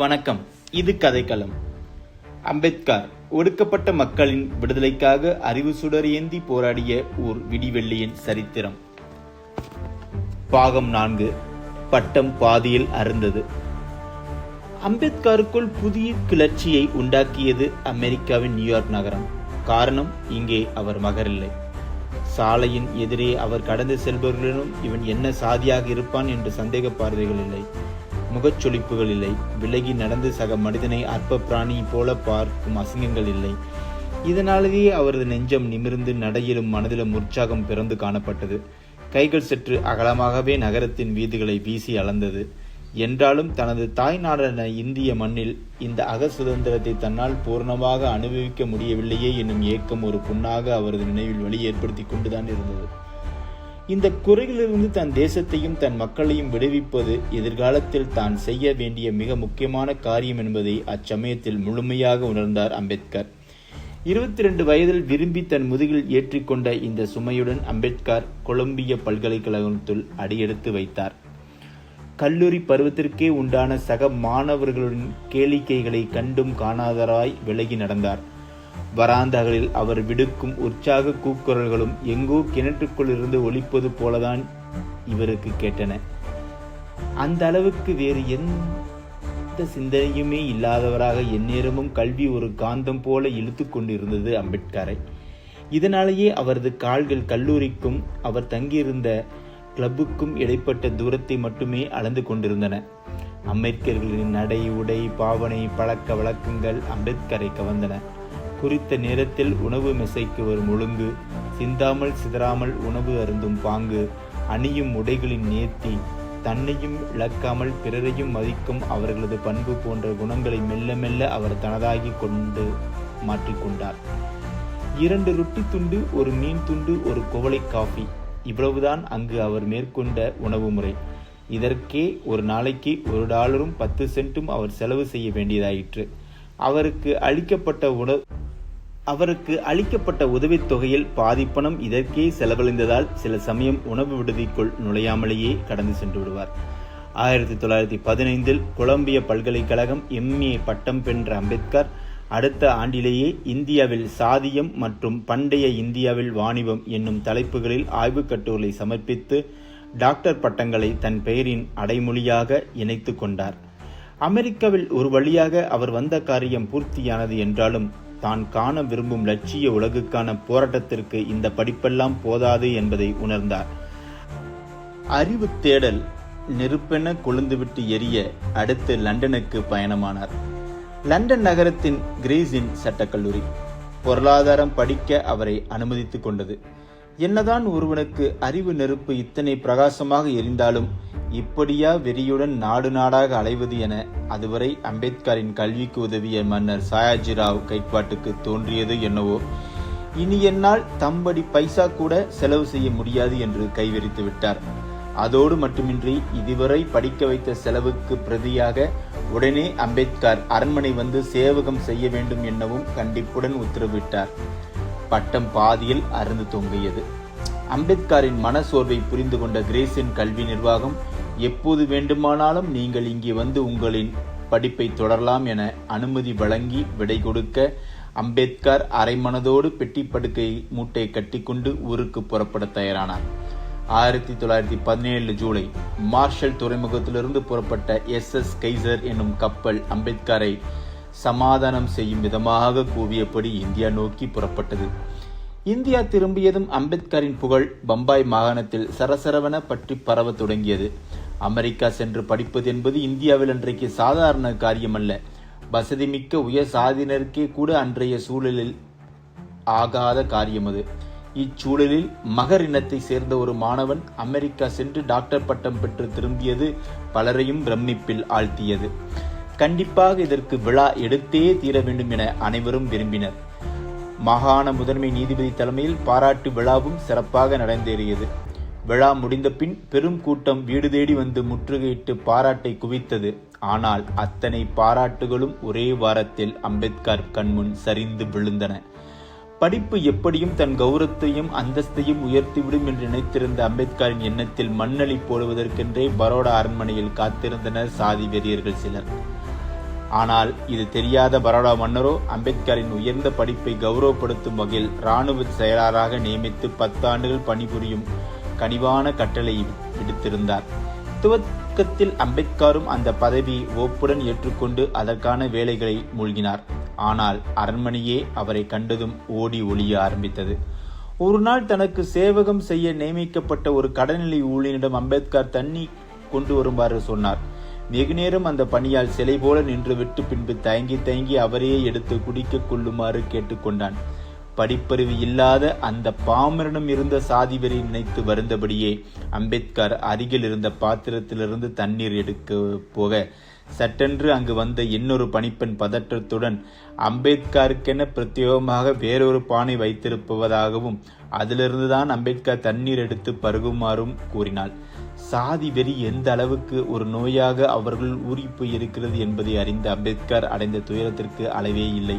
வணக்கம். இது கதைக்களம். அம்பேத்கர் ஒடுக்கப்பட்ட மக்களின் விடுதலைக்காக அறிவு சுடர் ஏந்தி போராடிய ஓர் விடிவெள்ளியின் சரித்திரம். பாகம் நான்கு பட்டம் பாதியில் அருந்தது. அம்பேத்கருக்குள் புதிய கிளர்ச்சியை உண்டாக்கியது அமெரிக்காவின் நியூயார்க் நகரம். காரணம் இங்கே அவர் மகரில்லை சாலையின் எதிரே அவர் கடந்து செல்பவர்களிடம் இவன் என்ன சாதியாக இருப்பான் என்று சந்தேக பார்வைகள் இல்லை. முகச்சொலிப்புகள் இல்லை. விலகி நடந்து சக மனிதனை அற்ப பிராணி போல பார்க்கும் அசிங்கங்கள் இல்லை. இதனாலேயே அவரது நெஞ்சம் நிமிர்ந்து நடையிலும் மனதிலும் உற்சாகம் பிறந்து காணப்பட்டது. கைகள் சற்று அகலமாகவே நகரத்தின் வீதிகளை வீசி அளந்தது. என்றாலும் தனது தாய் நாடான இந்திய மண்ணில் இந்த அக சுதந்திரத்தை தன்னால் பூர்ணமாக அனுபவிக்க முடியவில்லையே என்னும் ஏக்கம் ஒரு புண்ணாக அவரது நினைவில் வழி ஏற்படுத்தி கொண்டுதான் இருந்தது. இந்த குறையிலிருந்து தன் தேசத்தையும் தன் மக்களையும் விடுவிப்பது எதிர்காலத்தில் தான் செய்ய வேண்டிய மிக முக்கியமான காரியம் என்பதை அச்சமயத்தில் முழுமையாக உணர்ந்தார் அம்பேத்கர். இருபத்தி ரெண்டு வயதில் விரும்பி தன் முதுகில் ஏற்றிக்கொண்ட இந்த சுமையுடன் அம்பேத்கர் கொலம்பிய பல்கலைக்கழகத்துள் அடியெடுத்து வைத்தார். கல்லூரி பருவத்திற்கே உண்டான சக மாணவர்களுடன் கேளிக்கைகளை கண்டும் காணாதராய் விலகி நடந்தார். வராந்தாகளில் அவர் விடுக்கும் உற்சாக கூக்குரல்களும் எங்கோ கிணற்றுக்குள் இருந்து ஒழிப்பது போலதான் இவருக்கு கேட்டன. அந்த அளவுக்கு வேறு எந்த சிந்தனையுமே இல்லாதவராக எந்நேரமும் கல்வி ஒரு காந்தம் போல இழுத்து கொண்டிருந்தது அம்பேத்கரை. இதனாலேயே அவரது கால்கள் கல்லூரிக்கும் அவர் தங்கியிருந்த கிளப்புக்கும் இடைப்பட்ட தூரத்தை மட்டுமே அளந்து கொண்டிருந்தன. அம்பேத்கர்களின் நடை உடை பாவனை பழக்க வழக்கங்கள் அம்பேத்கரை கவர்ந்தன. குறித்த நேரத்தில் உணவு மெசைக்கு வரும் ஒழுங்கு சிந்தாமல் சிதறாமல் உணவு அருந்தும் பாங்கு அணியும் உடைகளின் நேர்த்தி தன்னையும் இழக்காமல் பிறரையும் மதிக்கும் அவர்களது பண்பு போன்ற குணங்களை மெல்ல மெல்ல அவர் தனதாகி கொண்டு மாற்றிக்கொண்டார் இரண்டு ரொட்டி துண்டு ஒரு மீன் துண்டு ஒரு குவளை காஃபி. இவ்வளவுதான் அங்கு அவர் மேற்கொண்ட உணவு முறை. இதற்கே ஒரு நாளைக்கு ஒரு டாலரும் பத்து சென்ட்டும் அவர் செலவு செய்ய வேண்டியதாயிற்று. அவருக்கு அளிக்கப்பட்ட உணவு அவருக்கு அளிக்கப்பட்ட உதவித் தொகையில் இதற்கே செலவழிந்ததால் சில சமயம் உணவு விடுதிக்குள் நுழையாமலேயே கடந்து சென்று விடுவார். ஆயிரத்தி தொள்ளாயிரத்தி பதினைந்தில் கொலம்பிய பல்கலைக்கழகம் எம்ஏ பட்டம் பெற்ற அம்பேத்கர் அடுத்த ஆண்டிலேயே இந்தியாவில் சாதியம் மற்றும் பண்டைய இந்தியாவில் வாணிபம் என்னும் தலைப்புகளில் ஆய்வுக் கட்டுரை சமர்ப்பித்து டாக்டர் பட்டங்களை தன் பெயரின் அடைமொழியாக இணைத்து கொண்டார். அமெரிக்காவில் ஒரு வழியாக அவர் வந்த காரியம் பூர்த்தியானது என்றாலும் தான் காண விரும்பும் லட்சிய உலகுக்கான போராட்டத்திற்கு இந்த படிப்பெல்லாம் போதாது என்பதை உணர்ந்தார். அறிவு தேடல் நெருப்பென கொழுந்துவிட்டு எரிய அடுத்து லண்டனுக்கு பயணமானார். லண்டன் நகரத்தின் கிரீஸின் சட்டக்கல்லூரி. பொருளாதாரம் படிக்க அவரை அனுமதித்துக் கொண்டது. என்னதான் ஒருவனுக்கு அறிவு நெருப்பு இத்தனை பிரகாசமாக எரிந்தாலும் இப்படியா வெறியுடன் நாடு நாடாக அலைவது என அதுவரை அம்பேத்கரின் கல்விக்கு உதவிய மன்னர் சாயாஜிராவ் கைப்பாட்டுக்கு தோன்றியது என்னவோ இனி என்னால் தம்படி பைசா கூட செலவு செய்ய முடியாது என்று கைவிரித்து விட்டார். அதோடு மட்டுமின்றி இதுவரை படிக்க வைத்த செலவுக்கு பிரதியாக உடனே அம்பேத்கர் அரண்மனை வந்து சேவகம் செய்ய வேண்டும் எனவும் கண்டிப்புடன் உத்தரவிட்டார். பட்டம் பாதியில் அருந்து தொங்கியது. அம்பேத்கரின் மனசோர்வை புரிந்து கொண்ட கிரேசின் கல்வி நிர்வாகம் எப்போது வேண்டுமானாலும் நீங்கள் இங்கே வந்து உங்களின் படிப்பை தொடரலாம் என அனுமதி வழங்கி விடை கொடுக்க அம்பேத்கர் அரைமனதோடு பெட்டி படுக்கை மூட்டை கட்டிக்கொண்டு ஊருக்கு புறப்பட தயாரானார். ஆயிரத்தி தொள்ளாயிரத்தி பதினேழு ஜூலை மார்ஷல் துறைமுகத்திலிருந்து புறப்பட்ட எஸ். எஸ். கைசர் என்னும் கப்பல் அம்பேத்கரை சமாதானம் செய்யும் விதமாக கூவியபடி இந்தியா நோக்கி புறப்பட்டது. இந்தியா திரும்பியதும் அம்பேத்கரின் புகழ் பம்பாய் மாகாணத்தில் சரசரவென பற்றி பரவ தொடங்கியது. அமெரிக்கா சென்று படிப்பது என்பது இந்தியாவில் அன்றைக்கு சாதாரண காரியமல்ல. வசதிமிக்க உயர் சாதியினருக்கே கூட அன்றைய சூழலில் ஆகாத காரியம் அது. இச்சூழலில் மகர் இனத்தை சேர்ந்த ஒரு மாணவன் அமெரிக்கா சென்று டாக்டர் பட்டம் பெற்று திரும்பியது பலரையும் பிரமிப்பில் ஆழ்த்தியது. கண்டிப்பாக இதற்கு விழா எடுத்தே தீர வேண்டும் என அனைவரும் விரும்பினர். மாகாண முதன்மை நீதிபதி தலைமையில் பாராட்டு விழாவும் சிறப்பாக நடந்தேறியது. விழா முடிந்த பின் பெரும் கூட்டம் வீடு தேடி வந்து முற்றுகையிட்டு பாராட்டை குவித்தது. ஆனால் அத்தனை பாராட்டுகளும் ஒரே வாரத்தில் அம்பேத்கர் கண்முன் சரிந்து விழுந்தன. படிப்பு எப்படியும் தன் கௌரவத்தையும் அந்தஸ்தையும் உயர்த்திவிடும் என்று நினைத்திருந்த அம்பேத்கரின் எண்ணத்தில் மண்ணளி போடுவதற்கென்றே பரோடா அரண்மனையில் காத்திருந்தனர் சாதி வெறியர்கள் சிலர். ஆனால் இது தெரியாத பரோடா மன்னரோ அம்பேத்கரின் உயர்ந்த படிப்பை கௌரவப்படுத்தும் வகையில் இராணுவ செயலாளராக நியமித்து பத்தாண்டுகள் பணிபுரியும் கனிவான கட்டளை விடுத்திருந்தார். துவக்கத்தில் அம்பேத்கரும் அந்த பதவியை ஓப்புடன் ஏற்றுக்கொண்டு அதற்கான வேலைகளை மூழ்கினார். ஆனால் அரண்மனையே அவரை கண்டதும் ஓடி ஒளிய ஆரம்பித்தது. ஒரு நாள் தனக்கு சேவகம் செய்ய நியமிக்கப்பட்ட ஒரு கடல்நிலை ஊழியனிடம் அம்பேத்கர் தண்ணி கொண்டு வருமாறு சொன்னார். வெகுநேரம் அந்த பணியால் சிலை போல நின்றுவிட்டு பின்பு தயங்கி தயங்கி அவரையே எடுத்து குடிக்க கொள்ளுமாறு கேட்டுக்கொண்டான். படிப்பறிவு இல்லாத அந்த பாமரனும் இருந்த சாதி வெறி நினைத்து வருந்தபடியே அம்பேத்கர் அருகில் இருந்த பாத்திரத்திலிருந்து தண்ணீர் எடுக்க போக சட்டென்று அங்கு வந்த இன்னொரு பணிப்பெண் பதற்றத்துடன் அம்பேத்கருக்கென பிரத்யேகமாக வேறொரு பானை வைத்திருப்பதாகவும் அதிலிருந்துதான் அம்பேத்கர் தண்ணீர் எடுத்து பருகுமாறும் கூறினாள். சாதி வெறி எந்த அளவுக்கு ஒரு நோயாக அவர்கள் ஊறிப்போய் இருக்கிறது என்பதை அறிந்த அம்பேத்கர் அடைந்த துயரத்திற்கு அளவே இல்லை.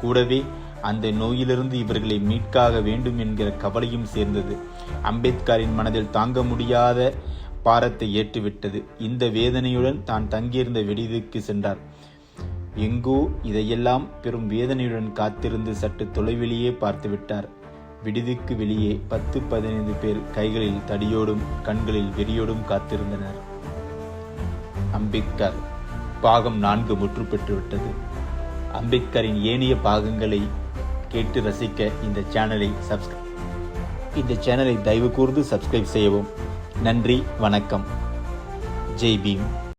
கூடவே அந்த நோயிலிருந்து இவர்களை மீட்காக வேண்டும் என்கிற கவலையும் சேர்ந்தது. அம்பேத்கரின் மனதில் தாங்க முடியாத பாரத்தை ஏற்றுவிட்டது. இந்த வேதனையுடன் தான் தங்கியிருந்த விடுதிக்கு சென்றார். எங்கோ இதையெல்லாம் பெரும் வேதனையுடன் காத்திருந்து சற்று தொலைவிலேயே பார்த்துவிட்டார் விடுதிக்கு வெளியே பத்து பதினைந்து பேர் கைகளில் தடியோடும் கண்களில் வெறியோடும் காத்திருந்தனர். அம்பேத்கர் பாகம் நான்கு முற்று பெற்றுவிட்டது அம்பேத்கரின் ஏனைய பாகங்களை கேட்டு ரசிக்க இந்த சேனலை சப்ஸ்கிரைப் இந்த சேனலை தயவு கூர்ந்து சப்ஸ்கிரைப் செய்யவும். நன்றி வணக்கம். ஜெய் பீம்.